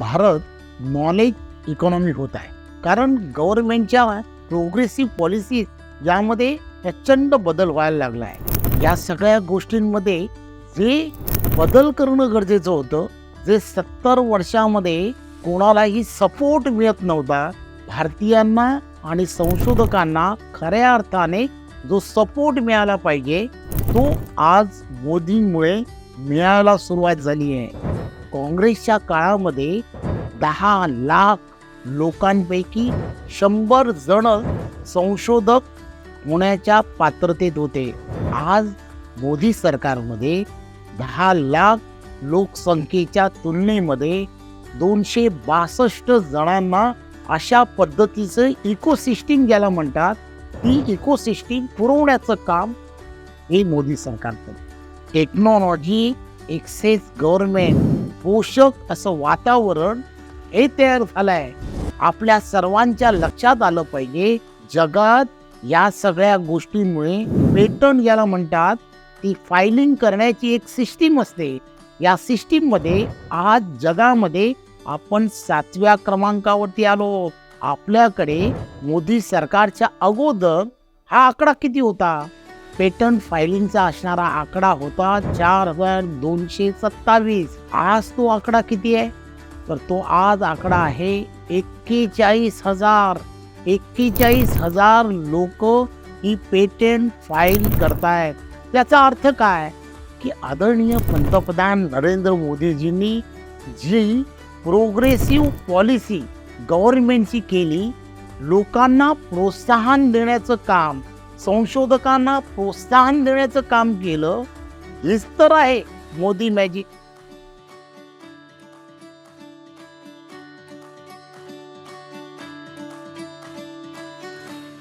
Bharat knowledge economy होत आहे. कारण गव्हर्नमेंटच्या प्रोग्रेसिव्ह पॉलिसी यामध्ये प्रचंड बदल व्हायला लागला आहे. या सगळ्या गोष्टींमध्ये जे बदल करणं गरजेचं होतं जे सत्तर वर्षामध्ये कोणालाही सपोर्ट मिळत नव्हता भारतीयांना आणि संशोधकांना खऱ्या अर्थाने जो सपोर्ट मिळाला पाहिजे तो आज मोदींमुळे मिळायला सुरुवात झाली आहे. काँग्रेसच्या काळामध्ये दहा लाख लोकांपैकी शंभर जण संशोधक होण्याच्या पात्रतेत होते. आज मोदी सरकारमध्ये दहा लाख लोकसंख्येच्या तुलनेमध्ये दोनशे बासष्ट जणांना अशा पद्धतीचं इकोसिस्टीम ज्याला म्हणतात ती इकोसिस्टीम पुरवण्याचं काम हे मोदी सरकार करतं टेक्नॉलॉजी एक्सेस गव्हर्मेंट पोषक असं वातावरण हे तयार झालंय. आपल्या सर्वांच्या लक्षात आलं पाहिजे जगात या सगळ्या गोष्टींमुळे पेटंट याला म्हणतात ती फायलिंग करण्याची एक सिस्टीम असते. या सिस्टीममध्ये आज जगामध्ये आपण सातव्या क्रमांकावरती आलो. आपल्याकडे मोदी सरकारच्या अगोदर हा आकडा किती होता? पेटंट फायलिंगचा असणारा आकडा होता चार हजार दोनशे सत्तावीस. आज तो आकडा किती आहे? तर तो आज आकडा आहे एक्केचाळीस हजार. एक्केचाळीस हजार लोक ही पेटंट फाईल करतायत. त्याचा अर्थ काय? की आदरणीय पंतप्रधान नरेंद्र मोदीजींनी जी प्रोग्रेसिव्ह पॉलिसी गव्हर्नमेंटची केली लोकांना प्रोत्साहन देण्याचं काम संशोधकांना प्रोत्साहन देण्याचं काम केलं हेच तर आहे मोदी मॅजिक